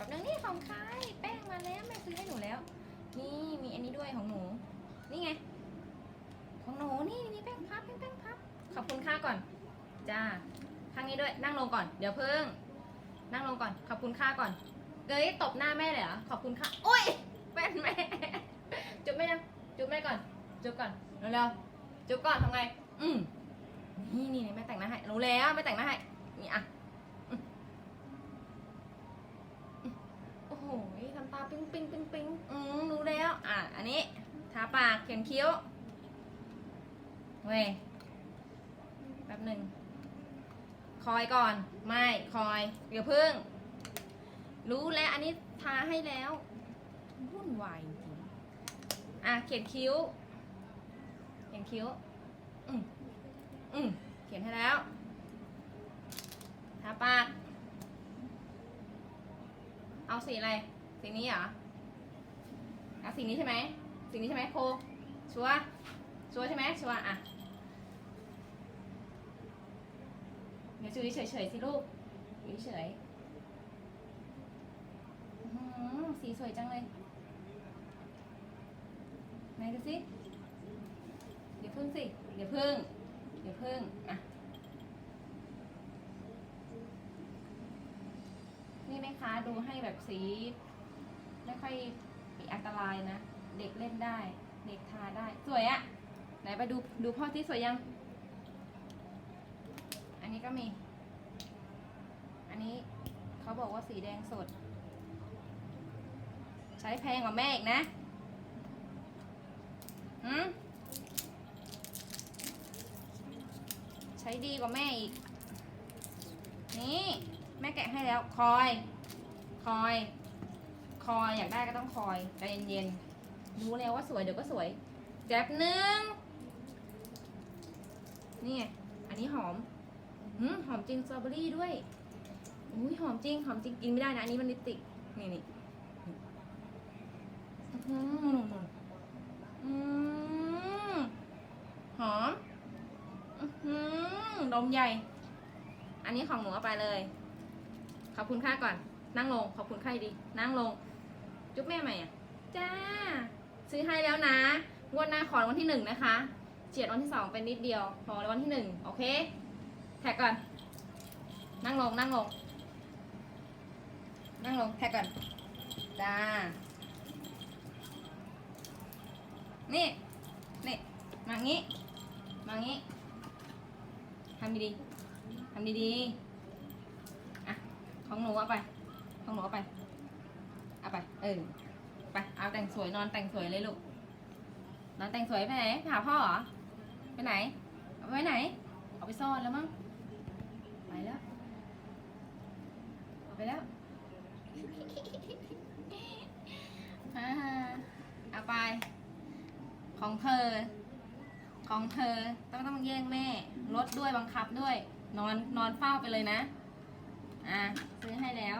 แบบนึงนี่ของใครแป้งมาแล้วแม่ซื้อให้หนูแล้ว นี่มีอันนี้ด้วยของหนู นี่ไง ของหนูนี่มีแป้งพับแป้งแป้งพับ ขอบคุณค่าก่อน จ้าข้างนี้ด้วยนั่งลงก่อนเดี๋ยวเพิ่ง นั่งลงก่อน ขอบคุณค่าก่อนเกยตบหน้าแม่เลยเหรอขอบคุณค่ะโอ้ยแป้นแม่จุ๊บแม่ยังจุ๊บแม่ก่อนจุ๊บก่อนเร็วๆจุ๊บก่อนทำไง อืมนี่นี่นี่แม่แต่งหน้าให้รู้แล้วแม่แต่งหน้าให้นี่อะอืมอืมโอ้โหทำตาปิ๊ งปิงปิงปิงอืมรู้แล้ว อะ อันนี้ ทาปากเขียนคิ้ว เว้ย แป๊บหนึ่ง คอยก่อน ไม่ คอย เดี๋ยวพึ่ง รู้แล้ว อันนี้ทาให้แล้ววุ่นวายจริงๆอะ เขียนคิ้ว เขียนคิ้ว อืมอืมเขียนให้แล้วทาปาก เอาสีอะไร สีนี้เหรอเอาสีนี้ใช่ไหมสีนี้ใช่ไหมโค ชัว ชัวใช่ไหมชัวอะเดี๋ยวจูเฉยๆสิลูกอยู่เฉยๆสีสวยจังเลย ไหนดูสิเดี๋ยวพึ่งสิเดี๋ยวพึ่งเดี๋ยวพึ่งอะนี่ไหมคะ ดูให้แบบสี อยมีอันตรายนะ เด็กเล่นได้ เด็กทาได้ สวยอะไหนไปดูดูพ่อที่สวยยัง อันนี้ก็มี อันนี้เขาบอกว่าสีแดงสด ใช้แพงกว่าแม่อีกนะหืมใช้ดีกว่าแม่อีก นี่ แม่แกะให้แล้ว คอย คอย อยอยากได้ก็ต้องคอยใจเย็นๆรู้แล้วว่าสวยเดี๋ยวก็สวย แจ๊บหนึ่งนี่ไงอันนี้หอมหืมหอมจริงสตรอเบอรี่ด้วยอุ้ยหอมจริงหอมจริงกินไม่ได้นะอันนี้มันลิปติกนี่นี่อื้อหืออืมหอมอื้อหือดมใหญ่ อันนี้ของหนูเอาไปเลย ขอบคุณค่าก่อน นั่งลง ขอบคุณค่าดี นั่งลง จุ๊บแม่ใหม่อะจ้า ซื้อให้แล้วนะงวดหน้าขอวันที่หนึ่งนะคะเฉียดวันที่สองเป็นนิดเดียวพอวันที่หนึ่งโอเค แท็กก่อน นั่งลงนั่งลง นั่งลงแท็กก่อน จ้า นี่ นี่ มางี้ มางี้ ทำดีๆทำดีๆ อะ ของหนูเอาไป ของหนูเอาไป เอาไป เออ ไป เอาแต่งสวยนอนแต่งสวยเลยลูก นอนแต่งสวยไปไหนหาพ่อเหรอ ไปไหน เอาไปไว้ไหน เอาไปซ่อนแล้วมั้ง ไปแล้ว ไปแล้วเอาไป ของเธอ ของเธอ ต้องต้องแย่งแม่ลดด้วยบังคับด้วย นอนนอนเฝ้าไปเลยนะ อะ ซื้อให้แล้ว